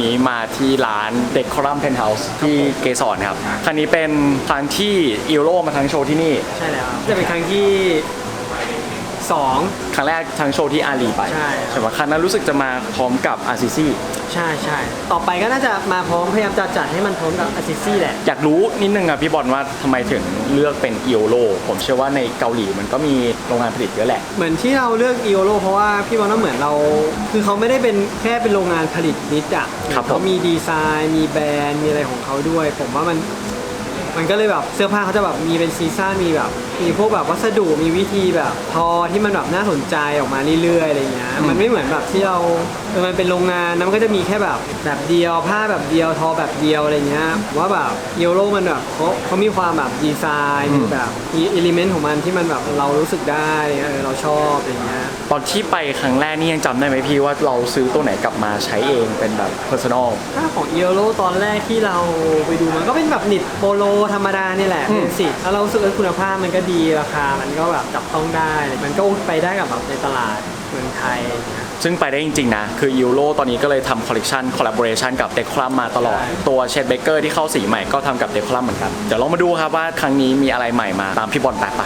วิวพันครับวันนี้มาที่ร้านเด็กคอรัมเพนเฮาส์ที่เกสรครับครั้งนี้เป็นครั้งที่อิโรมาทั้งโชว์ที่นี่ ใช่แล้วจะเป็นครั้งที่ สอง ครั้งแรกทั้งโชว์ที่อาลีไปใช่ใช่ไหมครั้งนั้นรู้สึกจะมาพร้อมกับอาซิซี่ใช่ใช่ต่อไปก็น่าจะมาพร้อมพยายามจะจัดให้มันพร้อมกับอาซิซี่แหละ อยากรู้นิดนึงอะพี่บอลว่าทำไมถึงเลือกเป็นอิโรผมเชื่อว่าในเกาหลีมันก็มีโรงงานผลิตเยอะแหละ เหมือนที่เราเลือกอีโอโรเพราะว่าพี่บอลว่าเหมือนเรา คือเขาไม่ได้เป็นแค่เป็นโรงงานผลิตนิดอะครับผม เขามีดีไซน์ มีแบรนด์ มีอะไรของเขาด้วย ผมว่ามัน มันก็เลยแบบเสื้อผ้าเขาจะแบบมีเป็นซีซั่นมีแบบ มีพวกแบบวัสดุมีวิธีแบบทอที่มันแบบน่าสนใจออกมาเรื่อยๆอะไรเงี้ยมันไม่เหมือนแบบที่เราเออมันเป็นโรงงานนะมันก็จะมีแค่แบบแบบเดียวผ้าแบบเดียวทอแบบเดียวอะไรเงี้ยผมว่าแบบอีโอโรมันแบบเขาเขามีความแบบดีไซน์มีแบบมีอิเลเมนต์ของมันที่มันแบบเรารู้สึกได้เออเราชอบอะไรเงี้ย ตอนที่ไปครั้งแรกนี่ยังจำได้ไหมพี่ว่าเราซื้อตัวไหนกลับมาใช้เองเป็นแบบ personal ถ้าของเอโรตอนแรกที่เราไปดูมันก็เป็นแบบนิดโปโลธรรมดานี่แหละอืม เป็นสิแล้วเรารู้สึกว่าคุณภาพมันก็ดีราคา มันก็แบบจับต้องได้ มันก็ไปได้กับแบบในตลาดเมืองไทยอย่างเงี้ยซึ่งไปได้จริงๆนะ คือยูโรตอนนี้ก็เลยทำคอลเล t ชันคอลลาบอร์เรชันกับเดค l ลัมมาตลอด ใช่ ตัวเชดเบเกอร์ที่เข้าสีใหม่ก็ทำกับเดค l ลัมเหมือนกัน เดี๋ยวลองมาดูครับว่าครั้งนี้มีอะไรใหม่มาตามพี่บอลแป๊บไป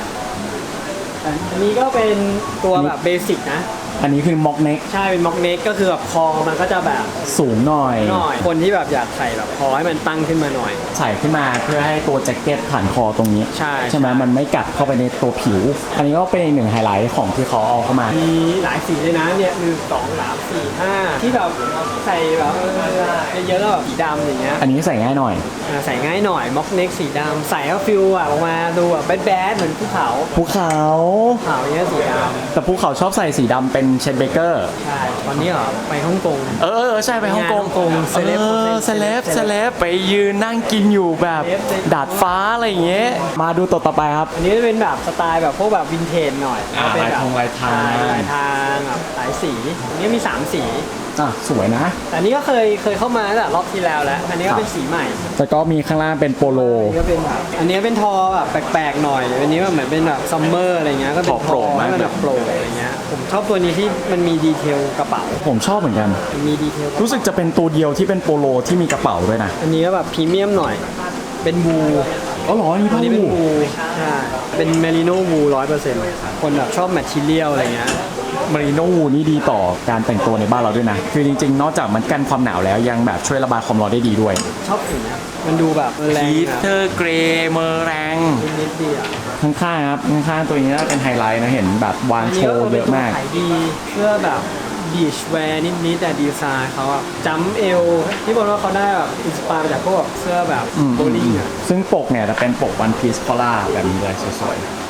อันนี้ก็เป็นตัวแบบเบสิกนะ อันนี้คือม็อกเน็กใช่เป็นม็อกเน็กก็คือแบบคอมันก็จะแบบสูงหน่อยหน่อย คนที่แบบอยากใส่แบบคอให้มันตั้งขึ้นมาหน่อย ใส่ขึ้นมาเพื่อให้ตัวแจ็คเก็ตผ่านคอตรงนี้ ใช่ใช่ไหมมันไม่กัดเข้าไปในตัวผิว อันนี้ก็เป็นอีกหนึ่งไฮไลท์ของที่เขาเอาเข้ามามีหลายสีเลยนะเนี่ยหนึ่งสองสามสี่ห้าที่แบบใส่แบบเออเยอะๆแล้วแบบสีดำอย่างเงี้ยอันนี้ใส่ง่ายหน่อยอ่าใส่ง่ายหน่อยม็อกเน็กสีดำใส่ก็ฟิลอะออกมาดูแบบแบดๆเหมือนภูเขาภูเขาภูเขาเนี้ยสีดแต่ภูเขาชอบใส่สีดำเป็นเชดเบเกอร์ำใช่ตอนนี้เหรอไปฮ่องกง เออเออใช่ไปฮ่องกงงานฮ่องกงเซเลบออเซเลบเซเลบไปยืนนั่งกินอยู่แบบเซเลบเซเลบ ดาดฟ้าอะไรอย่างเงี้ยมาดูตัวต่อไปครับ อันนี้จะเป็นแบบสไตล์แบบพวกแบบวินเทจหน่อยอ่าเป็นแบบลายทางลายทาง ลายทางแบบหลายสีอันนี้มีสามสีอะสวยนะ แต่อันนี้ก็เคยเคยเข้ามาตั้งแต่รอบที่แล้วแล้ว อันนี้ก็เป็นสีใหม่แล้วก็มีข้างล่างเป็นโปโล อันนี้ก็เป็นแบบอันนี้เป็นทอแบบแปลกๆหน่อย อันนี้ก็เหมือนเป็นแบบซัมเมอร์อะไรเงี้ยก็เป็นทอโปร่งมากให้มันแบบโปร่งอะไรเงี้ยผมชอบตัวนี้ที่มันมีดีเทลกระเป๋า ผมชอบเหมือนกัน มันมีดีเทลรู้สึกจะเป็นตัวเดียวที่เป็นโปโลที่มีกระเป๋าด้วยนะอันนี้ก็แบบพรีเมียมหน่อย เป็นบูอ๋อเหรออันนี้อันนี้เป็นบูบูใช่เป็นเมลิโน่บูร้อยเปอร์เซ็นต์คนแบบชอบแมทชิเลียลอะไรเงี้ยมาริโน่นี่ดีต่อการแต่งตัวในบ้านเราด้วยนะ คือจริง ๆ นอกจากมันกันความหนาวแล้วยังแบบช่วยระบายความร้อนได้ดีด้วย ชอบสีเนี้ยมันดูแบบแรงพีอะเตอร์เกรเมอร์แรงนิดๆดีอะ ข้างๆครับข้างๆตัวนี้น่าจะเป็นไฮไลท์นะเห็นแบบวางอันโชนี้ก็ว์เป็เยนอะตัวมากขายดีเพื่อแบบบีชแวร์นิดๆแต่ดีไซน์เขาอะจัมเอลที่บอกว่าเขาได้แบบอินสปายมาจากพวกเสื้อแบบอืมโบลิ่งอะซึ่งปกเนี่ยจะเป็นปกวันพีซคอล่าแบบนี้เลยสวยๆส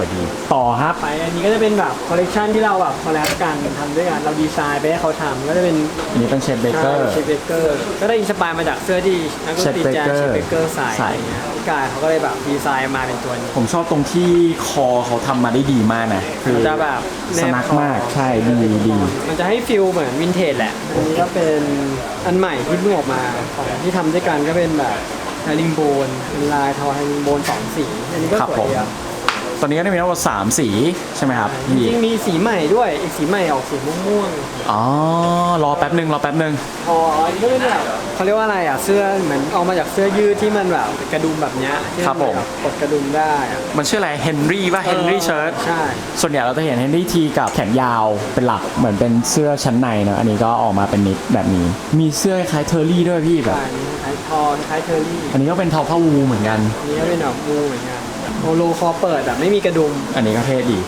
วยดี ต่อครับ ไปอันนี้ก็จะเป็นแบบคอลเลกชันที่เราแบบคอลแลบกันทำด้วยกันเราดีไซน์ไปให้เขาทำก็จะเป็นอันนี้เป็นเชดเบเกอร์เชฟเบเกอร์ก็ได้อินสปายมาจากเสื้อที่นักดนตรีแจ๊ส Chet เช Baker ฟเบเกอร์ใส่ใส่อะไรเงี้ยพี่กายเขาก็เลยแบบดีไซน์มาเป็นตัวนี้ผมชอบตรงที่คอเขาทำมาได้ดีมากนะคือมันจะแบบแนบสนักคอมากใช่ดีดีมันจะให้ฟิลเหมือนวินเทจแหละอันนี้ก็เป็นอันใหม่ที่เพิ่งออกมาของที่ทำด้วยกันก็เป็นแบบไฮริงโบนเป็นลายทอไฮริงโบนสองสีอันนี้ก็ครับสวยผมดีอะ ตอนนี้ก็ได้มีทั้งหมดสามสีใช่ไหมครับจริงๆมีสีใหม่ด้วยอีกสีใหม่ออกสีม่วงอ๋อรอแป๊บหนึ่งรอแป๊บหนึ่งๆอ๋ออันนี้ก็เป็นแบบเขาเรียกว่าอะไรอะเสื้อเหมือนเอามาจากเสื้อยืดที่มันแบบกระดุมแบบเนี้ยที่นครับผมแบบกดกระดุมได้อะมันชื่ออะไรเฮนรี่ป่ะเฮนรี่เชิ้ตใช่ ส่วนใหญ่เราจะเห็นเฮนรี่ทีกับแขนยาวเป็นหลักเหมือนเป็นเสื้อชั้นในเนอะอันนี้ก็ออกมาเป็นนิดแบบนี้ มีเสื้อคล้ายเทอร์รี่ด้วยพี่แบบ ใช่อันนี้คล้ายทอคล้ายเทอร์รี่อันนี้ก็เป็นเทาผ้าวูเหมือนกัน อันนี้ก็เป็นแบบบูเหมือนกัน โอโลคอเปิดแบบไม่มีกระดุมอันนี้ก็เท่ดี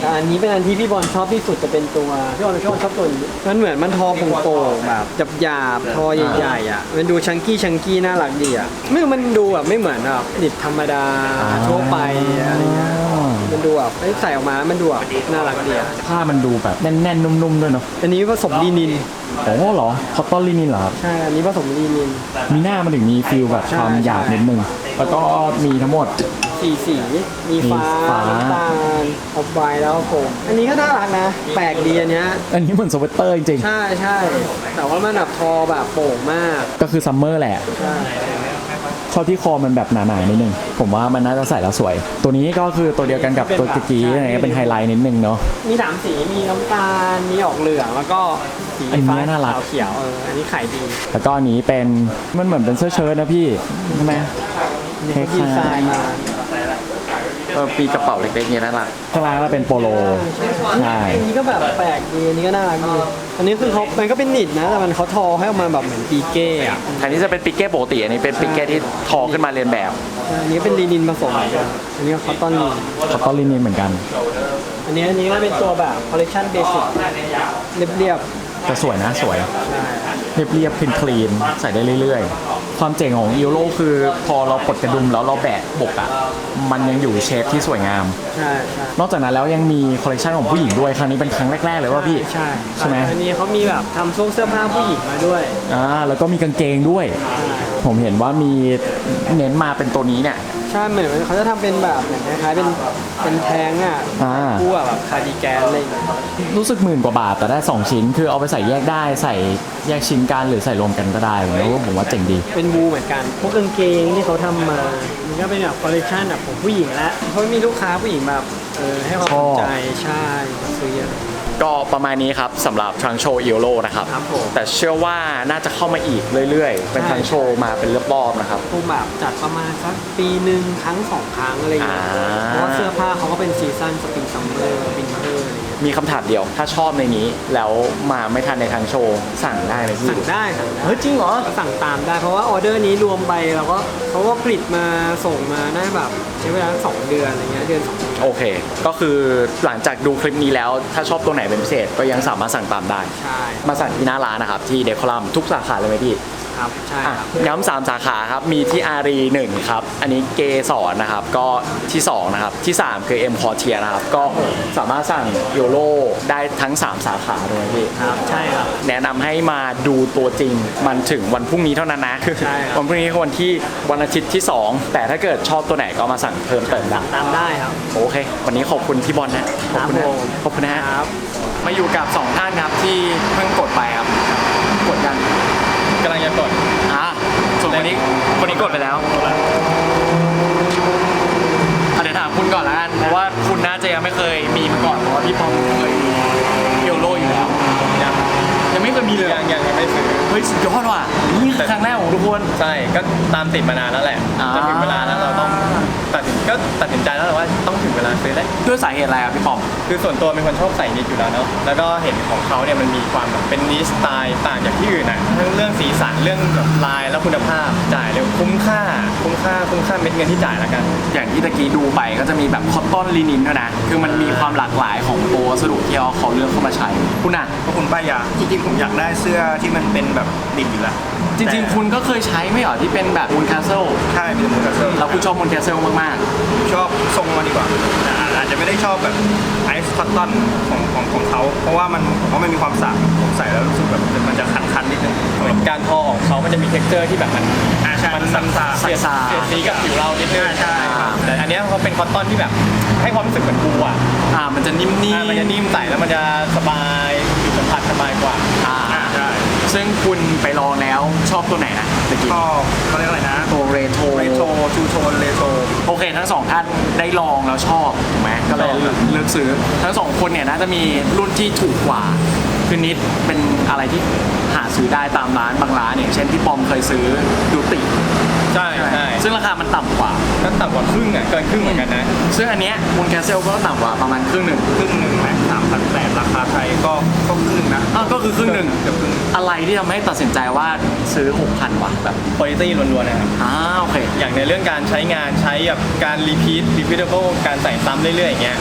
แต่อันนี้เป็นอันที่พี่บอลชอบที่สุดจะเป็นตัวพี่บอลพี่บอลชอบตัวนี้มันเหมือนมันทอโป่งๆแบบหยาบๆทอใหญ่ๆอะมันดูชังกี้ชังกี้น่ารักดีอะไม่มันดูแบบไม่เหมือนแบบดิบธรรมดาอ่าทั่วไปอะไรเงี้ยมันดูแบบเอ้ยใส่ออกมามันดูแบบน่ารักดีอะผ้ามันดูแบบแน่นๆ นุ่มๆ ด้วยเนาะอันนี้ผสมลีนินโอ้เหรอคอตตอนลินินเหรอครับ ใช่อันนี้ผสมลีนิน มีหน้ามันถึงมีฟิลแบบใช่ความหยาบใช่นิดนึง แล้วก็มีทั้งหมด สีสี มีฟ้ามีฟ้า น้ำตาลออบไวแล้วก็โฟมอันนี้ก็น่ารักนะ แปลกดีอันเนี้ย อันนี้เหมือนสเวตเตอร์จริงใช่ใช่แต่ว่ามันแบบทอแบบโป่งมากๆ ก็คือซัมเมอร์แหละ ใช่ชอบที่คอมันแบบหนาๆนิดนึง ผมว่ามันน่าจะใส่แล้วสวย ตัวนี้ก็คือตัวเดียวกันกับตัวตะกี้อะไรเงี้ยเป็นไฮไลท์นิดนึงเนาะ มีสามสีมีน้ำตาลมีออกเหลืองแล้วก็สีอันนี้ฟ้าน่ารัก ขาวเขียวเอออันนี้ขายดีแล้วก็อันนี้เป็นมันเหมือนเป็นเสื้อเชิ้ตนะพี่ใช่ไหมนี่เขาดีไซน์มาเออปีกระเป๋าเล็กๆเนี่ยน่ารักข้างล่างก็เป็นโปโล ใช่ อันนี้ก็แบบแปลกดีอันนี้ก็น่ารักดีอันนี้คือเขามันก็เป็นหนิดนะ แต่มันเขาทอให้ออกมาแบบเหมือนปีเก้อะอันนี้จะเป็นปิกเก้ปกติอันนี้เป็นปิกเก้ที่ทอขึ้นมาเรียนแบบ อันนี้เป็นลีนินผสมเหมือนกันอันนี้ก็คอตตอนลีนเขาก็ลินินเหมือนกัน อันนี้อันนี้ก็เป็นตัวแบบคอลเลคชันเบสิกเรียบ แต่สวยนะสวย เรียบเรียบคลีนคลีนใส่ได้เรื่อยๆ ความเจ๋งของอีโรคือพอเราปลดกระดุมแล้วเราแบะบกอะมันยังอยู่เชฟที่สวยงามๆใช่ใช่นอกจากนั้นแล้วยังมีคอลเลคชันของผู้หญิงด้วยครั้งนี้เป็นครั้งแรกๆเลยว่าพี่ ใช่ใช่ไหม อันนี้เขามีแบบทำช่วงเสื้อผ้าผู้หญิงมาด้วย อ่าแล้วก็มีกางเกงด้วย ผมเห็นว่ามีเน้นมาเป็นตัวนี้เนี่ย ใช่เหมือนเขาจะทำเป็นแบบเหมือนคล้ายๆเป็นเป็นแทงอะอ่า คู่กับแบบคาร์ดิแกนอะไรอย่างเงี้ยรู้สึกหมื่นกว่าบาทแต่ได้ 2 ชิ้น คือเอาไปใส่แยกได้ใส่แยกชิ้นกันหรือใส่รวมกันก็ได้แล้วผมว่าเจ๋งดี เป็นบูเหมือนกัน พวกกางเกงที่เขาทำมามันก็เป็นแบบคอลเลคชันแบบของผู้หญิงแล้วเพราะมีลูกค้าผู้หญิงแบบเออให้ความสนใจใช่มาซื้อเยอะ ก็ประมาณนี้ครับสำหรับทรังโชว์อีโรนะครับ ครับผม แต่เชื่อว่าน่าจะเข้ามาอีกเรื่อยๆ เป็นใช่ทรังโชว์มาเป็นรอบๆนะครับ คงแบบจัดประมาณสักปีหนึ่งครั้งสองครั้งอะไรอย่างเงี้ยอ่า เพราะว่าเสื้อผ้าเขาก็เป็นซีซั่นสปริงซัมเมอร์วินเทอร์อะไรอย่างเงี้ยมีคำถามเดียว ถ้าชอบในนี้แล้วมาไม่ทันในทางโชว์สั่งได้ไหมพี่สั่งได้สั่งได้ เฮ้ยจริงเหรอ ก็สั่งตามได้เพราะว่าออเดอร์นี้รวมไปเราก็เขาก็ผลิตมาส่งมาได้แบบใช้เวลาสองเดือนอะไรเงี้ยเดือนสองเดือน โอเค ก็คือหลังจากดูคลิปนี้แล้วถ้าชอบตัวไหนเป็นพิเศษก็ยังสามารถสั่งตามได้ ใช่ มาสั่งที่หน้าร้านนะครับ ที่เดคอลัมทุกสาขาเลยไหมพี่ ครับใช่อะครับย้ำสามสาขาครับ มีที่อารีหนึ่งครับ อันนี้เกสอนนะครับ ก็ที่2นะครับ ที่3คือเอ็มคอเทียนะครับ ก็สามารถสั่งโยโรได้ทั้ง3สาขาเลยพี่ ครับใช่ครับ แนะนำให้มาดูตัวจริงมันถึงวันพรุ่งนี้เท่านั้นนะใช่ครับ วันพรุ่งนี้คือวันที่วันอาทิตย์ที่ 2 แต่ถ้าเกิดชอบตัวไหนก็มาสั่งเพิ่มเติมได้ตามได้ครับ โอเค วันนี้ขอบคุณพี่บอลนะ ขอบคุณครันะบผม ขอบคุณนะฮะ ครับ มาอยู่กับ 2 ท่านครับที่เพิ่งกดไปครับ กดกัน กำลังจะกดอะส่วนคนนี้คนนี้กดไปแล้วอะเดี๋ยวถามคุณก่อนละกันเพราะว่าคุณน่าจะยังไม่เคยมีมาก่อนเพราะว่าพี่ปอมเคยเอลโลอยู่แล้วยังยังไม่เคยมีเลย ยังยังยังไม่ซื้อ เฮ้ยสุดยอดว่ะนี่คือครั้งแรกของทุกคน ใช่ ก็ตามติดมานานแล้วแหละอ่า จะถึงเวลาแล้วเราต้องตัดสินก็ตัดสินใจแล้วแหละว่าต้องถึงเวลาซื้อแล้ว ด้วยสาเหตุอะไรครับพี่ปอม คือส่วนตัวเป็นคนชอบใส่นิดอยู่แล้วเนาะ แล้วก็เห็นของเขาเนี่ยมันมีความแบบเป็นนิสไตล์ต่างจากที่อื่นอะทั้งเรื่องสีสันเรื่องแบบลายและคุณภาพจ่ายเร็วคุ้มค่า คุ้มค่าคุ้มค่าเม็ดเงินที่จ่ายแล้วกัน อย่างที่ตะกี้ดูไปก็จะมีแบบคอตตอนลินินด้วยนะ คือมันมีความหลากหลายของตัววัสดุที่เขาเขาเลือกเข้ามาใช้ คุณอะ เพราะคุณป้ายาจริงๆผมอยากได้เสื้อที่มันเป็นแบบดิบอยู่แล้วจริงๆ คุณก็เคยใช้ไม่เหรอที่เป็นแบบมูนคาสเซิลใช่เป็นมูนคาสเซิลแล้วคุณชอบมูนคาสเซิลมากชอบทรงมันดีกว่าแต่อาจจะไม่ได้ชอบแบบไอซ์คอตตอนของของของเขา เพราะว่ามันเพราะมันมีความสาบผมใส่แล้วรู้สึกแบบมันจะคันๆนิดนึงการทอของเขามันจะมีเท็กเจอร์ที่แบบมันอ่าใช่มันมันสาบเสียดสาบเสียดสีกับผิวเรานิดนึงใช่ครับแต่อันเนี้ยเขาเป็นคอตตอนที่แบบให้ความรู้สึกเหมือนบูอะๆอ่ามันจะนิ่มอ่ามันจะนิ่มใส่แล้วมันจะสบายผิวสัมผัสสบายกว่าอ่าอ่าใช่ ซึ่งคุณไปลองแล้วชอบตัวไหนนะตะกี้ก็เขาเรียกอะไรนะตัวเรโทรเรโทรชูโทนเรโทรโอเค ทั้งสองท่านได้ลองแล้วชอบถูกไหมก็เลยชอบครับเลือกซื้อทั้งสองคนเนี่ยน่าจะมีรุ่นที่ถูกกว่า คือนิดเป็นอะไรที่หาซื้อได้ตามร้านบางร้านอย่างเช่นพี่ปอมเคยซื้อดูติใช่ใช่ซึ่งราคามันต่ำกว่าก็ต่ำกว่าครึ่งอะเกินครึ่งเหมือนกันนะ ซึ่งอันเนี้ยมูนแคสเซิลก็ต่ำกว่าประมาณครึ่งหนึ่งครึ่งหนึ่งนะสามพันแปดราคาไทยก็ก็ครึ่งหนึ่งนะอะก็คือครึ่งหนึ่งเกือบครึ่งอะไรที่ทำให้ตัดสินใจว่าซื้อ6,000วะแบบคุณภาพล้วนๆนะครับอ้าโอเคอย่างในเรื่องการใช้งานใช้แบบการรีพีทรีพีทเบิลการใส่ซ้ำเรื่อยๆอย่างเงี้ย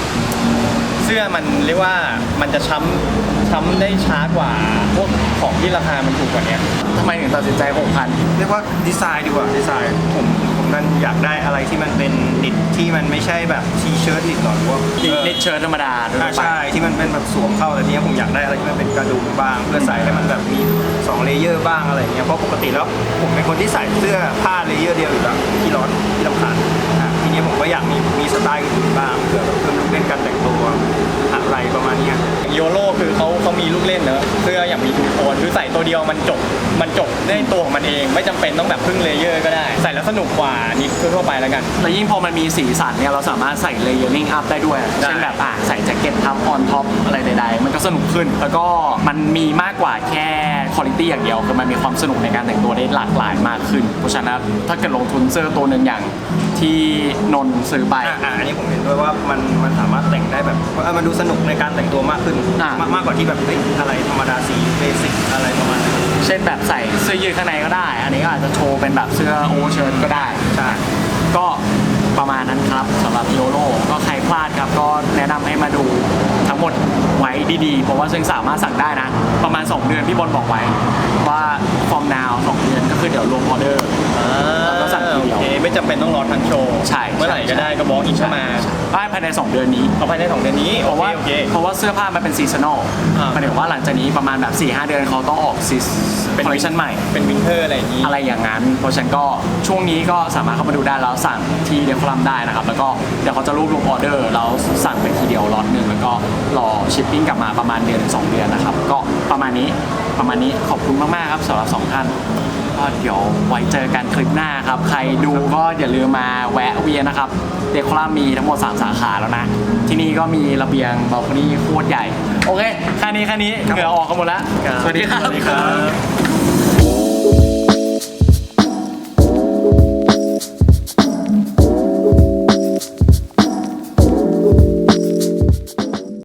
เสื้อมันเรียกว่ามันจะช้ำช้ำได้ช้ากว่าพวกของที่ราคามันถูกกว่าเนี้ยทำไมถึงตัดสินใจ 6,000 เรียกว่าดีไซน์ดีกว่าดีไซน์ผมผมนั่นอยากได้อะไรที่มันเป็นดิดที่มันไม่ใช่แบบทีเชิ้ตดิดหรอกหรือว่าจริงเออเนเชิ้ตธรรมดาด้วยอ่าใช่ที่มันเป็นแบบสวมเข้าแต่ทีเนี้ยผมอยากได้อะไรที่มันเป็นกระดุมบ้าง เพื่อใส่ให้มันแบบมี2เลเยอร์บ้างอะไรอย่างเงี้ยเพราะปกติแล้วผมเป็นคนที่ใส่เสื้อผ้าเลเยอร์เดียวอยู่แล้วที่ร้อนที่ลำคาญ ยวมันจบ มันจบได้ตัวของมันเอง ไม่จำเป็นต้องแบบพึ่งเลเยอร์ก็ได้ ใส่แล้วสนุกกว่านิดทั่วๆไปแล้วกัน แล้วยิ่งพอมันมีสีสันเนี่ยเราสามารถใส่เลเยอร์ลิงอัพได้ด้วยได้ เช่นแบบอะใส่แจ็คเก็ตทับออนท็อปอะไรใดๆ มันก็สนุกขึ้น แล้วก็มันมีมากกว่าแค่คุณภาพอย่างเดียวคือมันมีความสนุกในการแต่งตัวได้หลากหลายมากขึ้น เพราะฉะนั้นถ้าเกิดลงทุนเสื้อตัวหนึ่งอย่างที่นนท์ซื้อไป อะอะอันนี้ผมเห็นด้วยว่ามันมันสามารถแต่งได้แบบว่าเออมันดูสนุกในการแต่งตัวมากขึ้น อะ มากมากกว่าที่แบบเฮ้ยอะไรธรรมดาสีเบสิกอะไรประมาณนั้น เช่นแบบใส่เสื้อยืดข้างในก็ได้ อันนี้ก็อาจจะโชว์เป็นแบบเสื้อโอเวอร์ชิ้ตก็ได้ใช่ก็ประมาณนั้นครับสำหรับโยโรก็ใครพลาดครับ ก็แนะนำให้มาดูทั้งหมดไว้ดีๆ เพราะว่าซึ่งสามารถสั่งได้นะ ประมาณ 2 เดือนพี่บอลบอกไว้ ว่าฟอร์มนาว2เดือนก็คือเดี๋ยวรวมออเดอร์แล้วก็สั่ง เดียวเคไม่จำเป็นต้องรอทันโชว์ใช่เมื่อไหร่ก็ได้ก็บอกอีกเข้ามาได้ภายใน 2 เดือนนี้เอาภายในสองเดือนนี้เพโอราะเคว่าโอเคเพราะว่าเสื้อผ้ามันเป็นซีซันอลอ่าหมายถึงว่าหลังจากนี้ประมาณแบบ4-5เดือนเขาต้องออกซีเป็นคอลเลคชันใหม่เป็นวินเทอร์อะไรอย่างนี้อะไรอย่างนั้น เพราะฉะนั้นก็ช่วงนี้ก็สามารถเข้ามาดูได้แล้วสั่งที่เดคอลัมได้นะครับ แล้วก็เดี๋ยวเขาจะรวบรวมออเดอร์แล้วสั่งไปทีเดียวล็อตหนึ่งแล้วก็รอชิปปิ้งกลับมาประมาณเดือนถึงสองเดือนนะครับ ก็ประมาณนี้ประมาณนี้ขอบคุณมากๆครับสำหรับสองท่าน ก็เดี๋ยวไว้เจอกันคลิปหน้าครับ ใครดูก็อย่าลืมมาแวะเวียนนะครับเดคอลัมมีทั้งหมด 3 สาขาแล้วนะ ที่นี่ก็มีระเบียงบาลคอนี่โคตรใหญ่ โอเคแค่นี้แค่นี้เหงื่อออกกันหมดแล้ว สวัสดีครับสวัสดีครับ